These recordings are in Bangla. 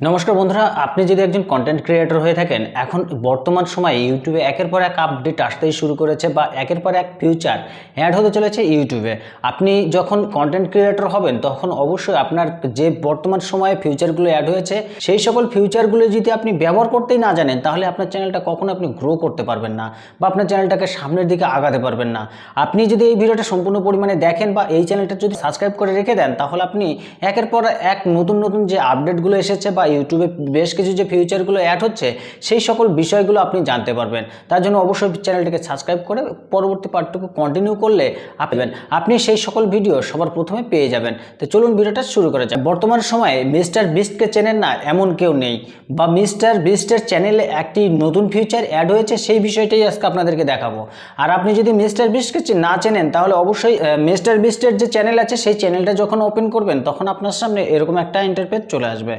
নমস্কার বন্ধুরা, আপনি যদি একজন কন্টেন্ট ক্রিয়েটর হয়ে থাকেন, এখন বর্তমান সময়ে ইউটিউবে একের পর এক আপডেট আসতেই শুরু করেছে বা একের পর এক ফিউচার অ্যাড হতে চলেছে ইউটিউবে আপনি যখন কন্টেন্ট ক্রিয়েটর হবেন, তখন অবশ্যই আপনার যে বর্তমান সময়ে ফিউচারগুলো অ্যাড হয়েছে, সেই সকল ফিউচারগুলো যদি আপনি ব্যবহার করতেই না জানেন, তাহলে আপনার চ্যানেলটা কখনো আপনি গ্রো করতে পারবেন না বা আপনার চ্যানেলটাকে সামনের দিকে আগাতে পারবেন না। আপনি যদি এই ভিডিওটা সম্পূর্ণ পরিমাণে দেখেন বা এই চ্যানেলটা যদি সাবস্ক্রাইব করে রেখে দেন, তাহলে আপনি একের পর এক নতুন নতুন যে আপডেটগুলো এসেছে বা ইউটিউবে বেশ কিছু যে ফিউচারগুলো অ্যাড হচ্ছে, সেই সকল বিষয়গুলো আপনি জানতে পারবেন। তার জন্য অবশ্যই চ্যানেলটিকে সাবস্ক্রাইব করে পরবর্তী পার্টটুকু কন্টিনিউ করলে আপনি আপনি সেই সকল ভিডিও সবার প্রথমে পেয়ে যাবেন। তো চলুন ভিডিওটা শুরু করা যাক। বর্তমান সময়ে মিস্টার বিস্টকে চেনেন না এমন কেউ নেই। বা মিস্টার বিস্টের চ্যানেলে একটি নতুন ফিউচার অ্যাড হয়েছে, সেই বিষয়টাই আজকে আপনাদেরকে দেখাবো। আর আপনি যদি মিস্টার বিস্টকে না চেনেন, তাহলে অবশ্যই মিস্টার বিস্টের যে চ্যানেল আছে, সেই চ্যানেলটা যখন ওপেন করবেন, তখন আপনার সামনে এরকম একটা ইন্টারপেজ চলে আসবে।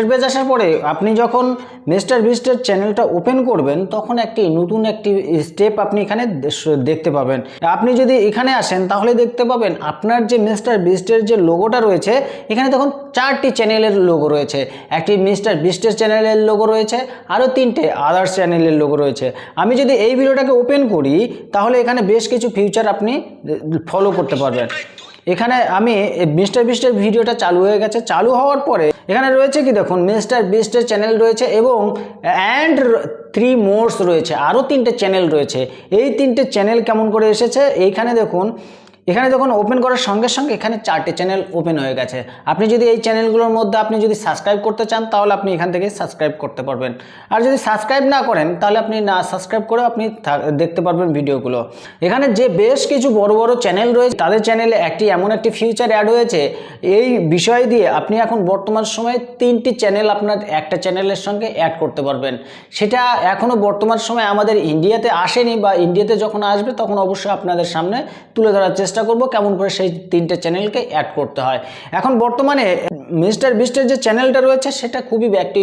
ইন্টারপেজ আসার পরে আপনি যখন মিস্টার বিস্টের চ্যানেলটা ওপেন করবেন, তখন একটি নতুন একটি স্টেপ আপনি এখানে দেখতে পাবেন। আপনি যদি এখানে আসেন, তাহলে দেখতে পাবেন আপনার যে মিস্টার বিস্টের যে লোগোটা রয়েছে, এখানে তখন চারটি চ্যানেলের লোগো রয়েছে। একটি মিস্টার বিস্টের চ্যানেলের লোগো রয়েছে, আরও তিনটে আদার্স চ্যানেলের লোগো রয়েছে। আমি যদি এই ভিডিওটাকে ওপেন করি, তাহলে এখানে বেশ কিছু ফিউচার আপনি ফলো করতে পারবেন। এখানে আমি মিস্টার বিস্টের ভিডিওটা চালু হয়ে গেছে। চালু হওয়ার পরে এখানে রয়েছে কি দেখুন, মিস্টার বিস্টের চ্যানেল রয়েছে এবং অ্যান্ড থ্রি মোর্স রয়েছে। আরও তিনটে চ্যানেল রয়েছে। এই তিনটে চ্যানেল কেমন করে এসেছে? এইখানে দেখুন এখানে যখন ওপেন করার সঙ্গে সঙ্গে এখানে চারটে চ্যানেল ওপেন হয়ে গেছে। আপনি যদি এই চ্যানেলগুলোর মধ্যে আপনি যদি সাবস্ক্রাইব করতে চান, তাহলে আপনি এখান থেকে সাবস্ক্রাইব করতে পারবেন। আর যদি সাবস্ক্রাইব না করেন, তাহলে আপনি না সাবস্ক্রাইব করে আপনি দেখতে পারবেন ভিডিওগুলো এখানে যে বেশ কিছু বড় বড় চ্যানেল রয়েছে, তাদের চ্যানেলে একটি এমন একটি ফিউচার অ্যাড হয়েছে। এই বিষয় দিয়ে আপনি এখন বর্তমান সময়ে তিনটি চ্যানেল আপনার একটা চ্যানেলের সঙ্গে অ্যাড করতে পারবেন। সেটা এখনও বর্তমান সময়ে আমাদের ইন্ডিয়াতে আসেনি বা ইন্ডিয়াতে যখন আসবে, তখন অবশ্যই আপনাদের সামনে তুলে ধরার চেষ্টা করব কেমন করে সেই তিনটে চ্যানেলকে অ্যাড করতে হয়। এখন বর্তমানে মিস্টার বিস্টের যে চ্যানেলটা রয়েছে, সেটা খুবই একটি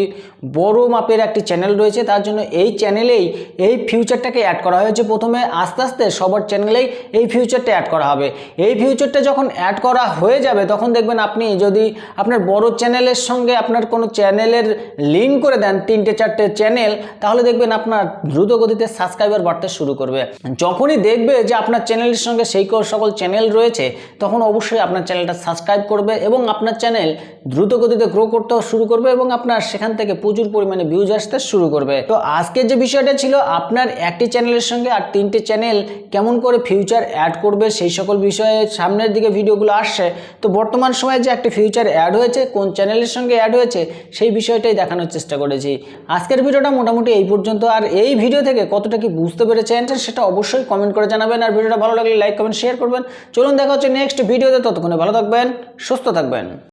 বড় মাপের একটি চ্যানেল রয়েছে। তার জন্য এই চ্যানেলেই এই ফিউচারটাকে অ্যাড করা হয়েছে। প্রথমে আস্তে আস্তে সবার চ্যানেলেই এই ফিউচারটা অ্যাড করা হবে। এই ফিউচারটা যখন অ্যাড করা হয়ে যাবে, তখন দেখবেন আপনি যদি আপনার বড় চ্যানেলের সঙ্গে আপনার কোনো চ্যানেলের লিঙ্ক করে দেন, তিনটে, চারটে চ্যানেল, তাহলে দেখবেন আপনার দ্রুত গতিতে সাবস্ক্রাইবার বাড়তে শুরু করবে। যখনই দেখবে যে আপনার চ্যানেলের সঙ্গে সেই সকল চ্যানেল রয়েছে, তখন অবশ্যই আপনার চ্যানেলটা সাবস্ক্রাইব করবে এবং আপনার চ্যানেল দ্রুত গতিতে গ্রো করতে শুরু করবে এবং আপনার সেখান থেকে প্রচুর পরিমাণে ভিউজ আসতে শুরু করবে। তো আজকের যে বিষয়টা ছিল, আপনার একটি চ্যানেলের সঙ্গে আর তিনটে চ্যানেল কেমন করে ফিউচার অ্যাড করবে, সেই সকল বিষয়ে সামনের দিকে ভিডিওগুলো আসছে। তো বর্তমান সময়ে যে একটি ফিউচার অ্যাড হয়েছে, কোন চ্যানেলের সঙ্গে অ্যাড হয়েছে, সেই বিষয়টাই দেখানোর চেষ্টা করেছি। আজকের ভিডিওটা মোটামুটি এই পর্যন্ত, আর এই ভিডিও থেকে কতটা কি বুঝতে পেরেছেন, সেটা অবশ্যই কমেন্ট করে জানাবেন। আর ভিডিওটা ভালো লাগলে লাইক কমেন্ট শেয়ার করবেন। চলুন দেখা হচ্ছে নেক্সট ভিডিওতে ততক্ষণে ভালো থাকবেন সুস্থ থাকবেন।